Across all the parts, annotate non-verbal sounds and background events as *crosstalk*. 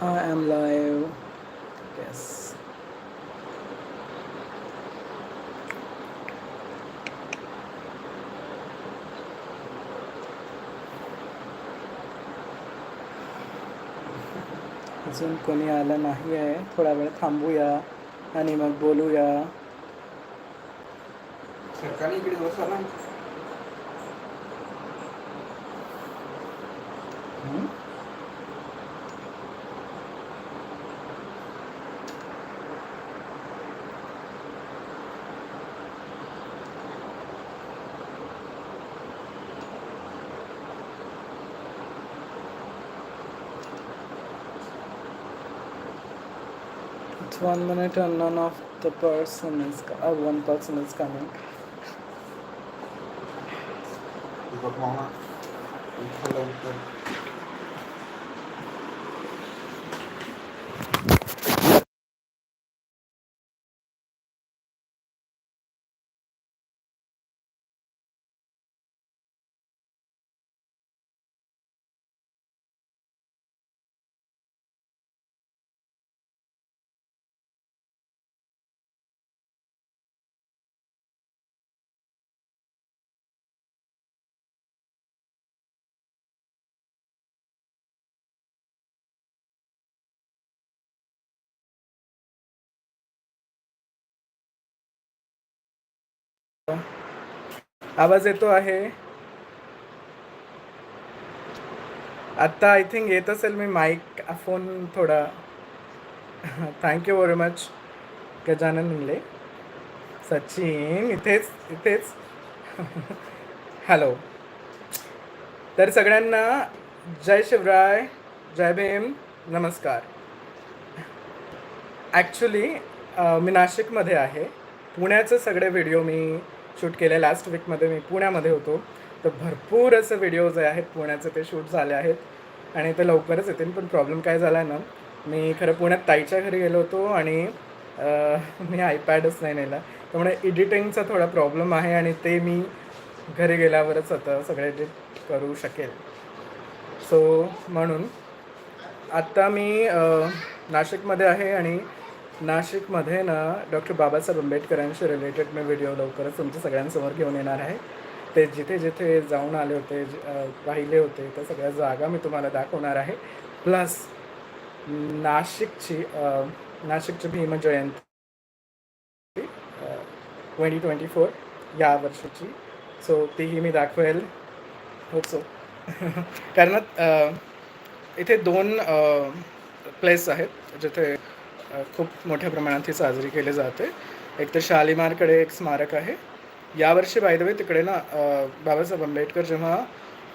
I am live. Yes. *laughs* अजून कोणी आलं नाही आहे थोडा वेळ थांबूया आणि मग बोलूया सरकारने इकडे बसा ना one minute and none of the person is or uh, one person is coming. Hello. आवाज येतो आहे. आत्ता आय थिंक येत असेल मी माईक फोन थोडा. Thank you very much Gajanan Ingle Sachin इथेच इथेच. हॅलो तर सगळ्यांना जय शिवराय जय भीम नमस्कार. ॲक्च्युली मी नाशिकमध्ये आहे. पुण्याचे सगळे व्हिडिओ मी शूट केले लास्ट वीकमध्ये मी पुण्यामध्ये होतो. तर भरपूर असे व्हिडिओ जे आहेत पुण्याचे ते शूट झाले आहेत. आणि ते लवकरच येतील पण प्रॉब्लेम काय झाला आहे ना मी खरं पुण्यात ताईच्या घरी गेलो होतो आणि मी आयपॅडच नाही नेला. त्यामुळे एडिटिंगचा थोडा प्रॉब्लेम आहे आणि ते मी घरी गेल्यावरच आता सगळे एडिट करू शकेल. सो म्हणून आत्ता मी नाशिकमध्ये आहे आणि नाशिकमध्ये ना डॉक्टर बाबासाहेब आंबेडकरांशी रिलेटेड मी व्हिडिओ लवकरच तुमच्या सगळ्यांसमोर घेऊन येणार आहे. ते जिथे जिथे जाऊन आले होते पाहिले राहिले होते त्या सगळ्या जागा मी तुम्हाला दाखवणार आहे. प्लस नाशिकची नाशिकची नाशिकची भीमजयंती ट्वेंटी ट्वेंटी फोर या वर्षीची. सो तीही मी दाखवेल. होप सो *laughs* कारण इथे दोन प्लेस आहेत जिथे खूप मोठ्या प्रमाणात ही साजरी केली जाते. एक तर शालिमारकडे एक स्मारक आहे. यावर्षी बाय द वे तिकडे ना बाबासाहेब आंबेडकर जेव्हा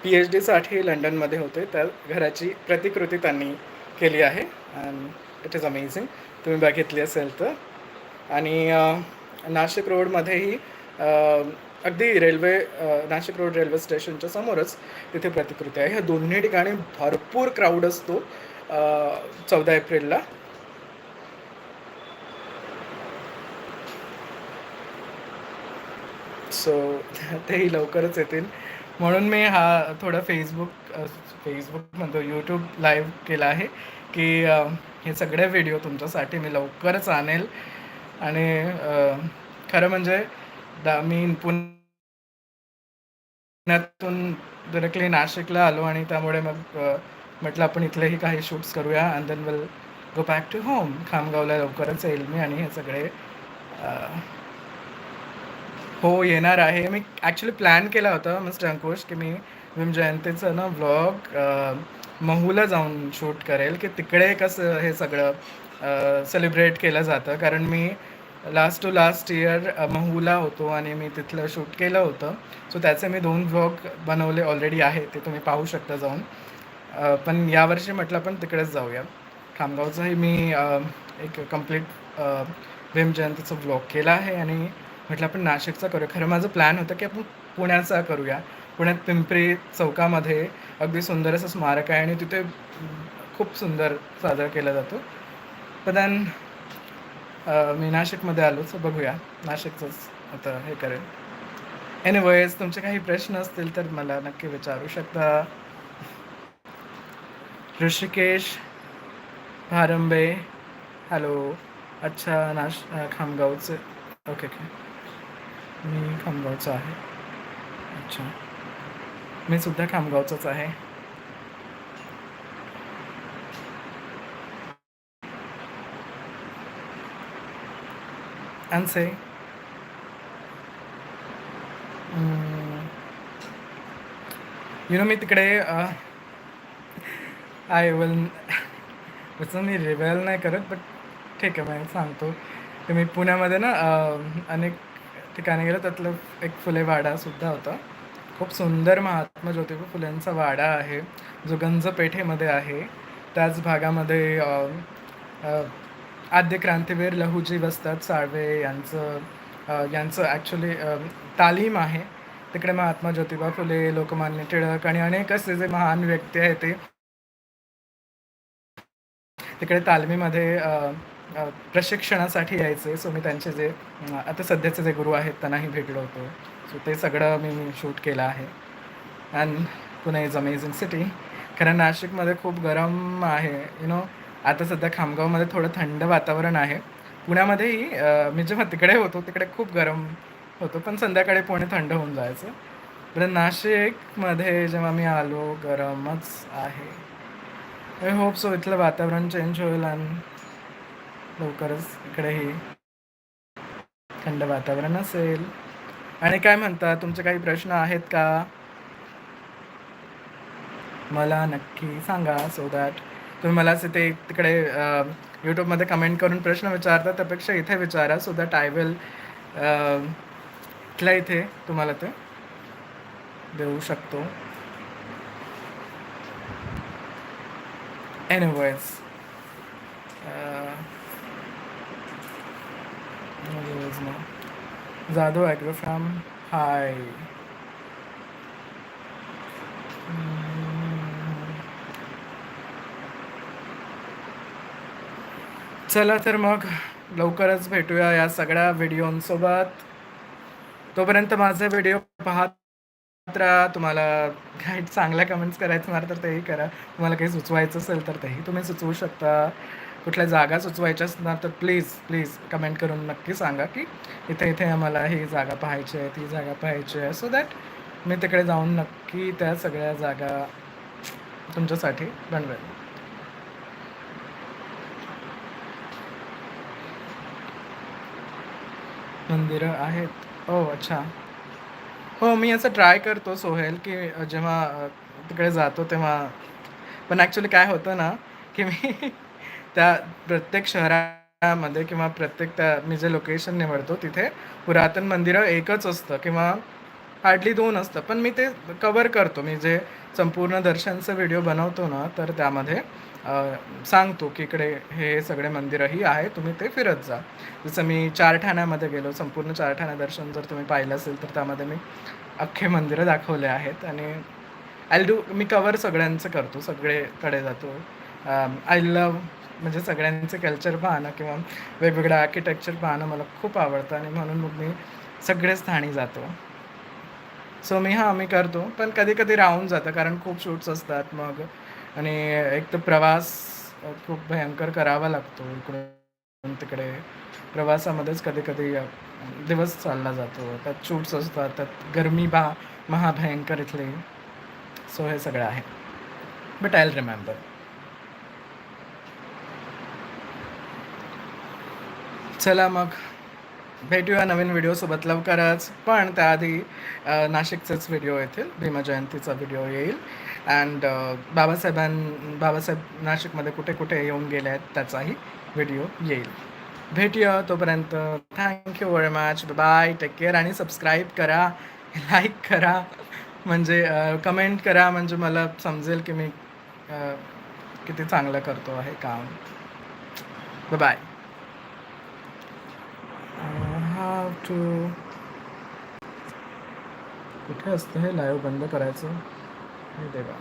पी एच डीसाठी लंडनमध्ये होते त्या घराची प्रतिकृती त्यांनी केली आहे. अँड इट इज अमेझिंग तुम्ही बघितली असेल तर. आणि नाशिक रोडमध्येही अगदी रेल्वे नाशिक रोड रेल्वे स्टेशनच्या समोरच तिथे प्रतिकृती आहे. ह्या दोन्ही ठिकाणी भरपूर क्राऊड असतो चौदा एप्रिलला. सो *laughs* तेही लवकरच येतील. म्हणून मी हा थोडा फेसबुक फेसबुक म्हणतो यूट्यूब लाईव्ह केला आहे की हे सगळे व्हिडिओ तुमच्यासाठी मी लवकरच आणेल. आणि खरं म्हणजे दा मी पुण्यातून डिरेक्टली नाशिकला आलो आणि त्यामुळे मग म्हटलं आपण इथलेही काही शूट्स करूया and then will go back to home खामगावला लवकरच येईल मी आणि हे सगळे हो येणार आहे. मी ॲक्च्युली प्लॅन केला होता मिस्टर अंकुश की मी भीम जयंतीचं ना व्लॉग महूला जाऊन शूट करेल की तिकडे कसं हे सगळं सेलिब्रेट केलं जातं. कारण मी लास्ट टू लास्ट इयर महूला होतो आणि मी तिथलं शूट केलं होतं. सो त्याचे मी दोन व्लॉग बनवले ऑलरेडी आहे ते तुम्ही पाहू शकता जाऊन. पण यावर्षी म्हटलं आपण तिकडेच जाऊया. खामगावचंही मी एक कंप्लीट भीम जयंतीचा व्लॉग केला आहे आणि म्हटलं आपण नाशिकचा करूया. खरं माझं प्लॅन होतं की आपण पुण्याचा करूया. पुण्यात पिंपरी चौकामध्ये अगदी सुंदर असं स्मारक आहे आणि तिथे खूप सुंदर साजरा केला जातो. पण दॅन मी नाशिकमध्ये आलो सो बघूया. नाशिकचंच आता हे करेल एनिवेज तुमचे काही प्रश्न असतील तर मला नक्की विचारू शकता. ऋषिकेश भारंबे. हॅलो अच्छा नाश खामगावचं खामगावचे. ओके ओके मी खामगावचा आहे. अच्छा. मी सुद्धा खामगावचाच आहे. अनसे यु नो मी तिकडे आय विल तसं मी रिवेल नाही करत बट ठीक आहे मी सांगतो. की मी पुण्यामध्ये ना अनेक ठिकाणी गेलो त्यातलं एक फुले वाडासुद्धा होता. खूप सुंदर महात्मा ज्योतिबा फुलेंचा वाडा आहे. जो गंज पेठेमध्ये आहे. त्याच भागामध्ये आद्य क्रांतीवीर लहुजी वसतात साळवे यांचं यांचं ॲक्च्युली तालीम आहे. तिकडे महात्मा ज्योतिबा फुले लोकमान्य टिळक आणि अनेक असे जे महान व्यक्ती आहेत ते तिकडे तालमीमध्ये प्रशिक्षणासाठी यायचे. सो मी त्यांचे जे आता सध्याचे जे गुरु आहेत त्यांनाही भेटलो होतो. सो ते सगळं मी शूट केलं आहे. And Pune is amazing city कारण नाशिकमध्ये खूप गरम आहे. यु नो आता सध्या खामगावमध्ये थोडं थंड वातावरण आहे. पुण्यामध्येही मी जेव्हा तिकडे होतो तिकडे खूप गरम होतो. पण संध्याकाळी पुणे थंड होऊन जायचं. पण नाशिकमध्ये जेव्हा मी आलो गरमच आहे. आय होप सो इथलं वातावरण चेंज होईल. आणि लवकरच इकडेही थंड वातावरण असेल. आणि काय म्हणता तुमचे काही प्रश्न आहेत का? मला नक्की सांगा सो दॅट तुम्ही मला असे ते तिकडे यूट्यूबमध्ये कमेंट करून प्रश्न विचारता त्यापेक्षा इथे विचारा सो दॅट आय विल इथल्या इथे तुम्हाला ते देऊ शकतो. Anyways Jadhav agro from hi चला तर मग लवकरच भेटूया या सगळ्या व्हिडिओंसोबत. तोपर्यंत माझे व्हिडिओ पाहत राहा. तुम्हाला काही चांगल्या कमेंट्स करायचं मला तर तेही करा. तुम्हाला काही सुचवायचं असेल तर तेही तुम्ही सुचवू शकता. कुठल्या जागा सुचवायच्या असणार तर प्लीज प्लीज कमेंट करून नक्की सांगा की इथे इथे आम्हाला ही जागा पाहायची आहे ती जागा पाहायची आहे. सो दॅट मी तिकडे जाऊन नक्की त्या सगळ्या जागा तुमच्यासाठी बनवेल मंदिरं आहेत. ओ अच्छा. हो मी असं ट्राय करतो सोहेल की जेव्हा तिकडे जातो तेव्हा. पण ॲक्च्युली काय होतं ना की मी *laughs* त्या प्रत्येक शहरामध्ये किंवा प्रत्येक त्या मी जे लोकेशन निवडतो तिथे पुरातन मंदिरं एकच असतं किंवा हार्डली दोन असतं. पण मी ते कवर करतो. मी जे संपूर्ण दर्शनचं व्हिडिओ बनवतो ना तर त्यामध्ये सांगतो की इकडे हे सगळे मंदिरंही आहे तुम्ही ते फिरत जा. जसं मी चारठाण्यामध्ये गेलो संपूर्ण चारठाणा दर्शन जर तुम्ही पाहिलं असेल तर त्यामध्ये मी अख्खे मंदिरं दाखवले आहेत. आणि आय डू मी कवर सगळ्यांचं करतो. सगळेकडे जातो. Um, आय लव म्हणजे सगळ्यांचे कल्चर पाहणं किंवा वेगवेगळं आर्किटेक्चर पाहणं मला खूप आवडतं आणि म्हणून मग मी सगळेच ठाणी जातो. सो मी हां मी करतो. पण कधी कधी राहून जातं कारण खूप शूट्स असतात मग. आणि एक तर प्रवास खूप भयंकर करावा लागतो इकडून तिकडे. प्रवासामध्येच कधी कधी दिवस चालला जातो. त्यात शूट्स असतात त्यात गरमी बा महाभयंकर इथले. सो हे सगळं आहे. बट आय रिमेंबर चला मग. भेटूया नवीन व्हिडिओसोबत लवकरच. पण त्याआधी नाशिकचेच व्हिडिओ येतील. भीमा जयंतीचा व्हिडिओ येईल. अँड बाबासाहेबां बाबासाहेब नाशिकमध्ये कुठे कुठे येऊन गेले आहेत त्याचाही व्हिडिओ येईल. भेटूया तोपर्यंत. Thank you very much bye take care आणि सबस्क्राईब करा. लाईक करा. म्हणजे कमेंट करा. म्हणजे मला समजेल की मी किती चांगलं करतो आहे काम. बाय हाव टू कुठे असतं हे लाईव्ह बंद करायचं? हे देवा.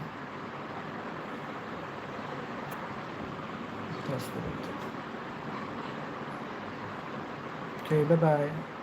Okay, bye bye.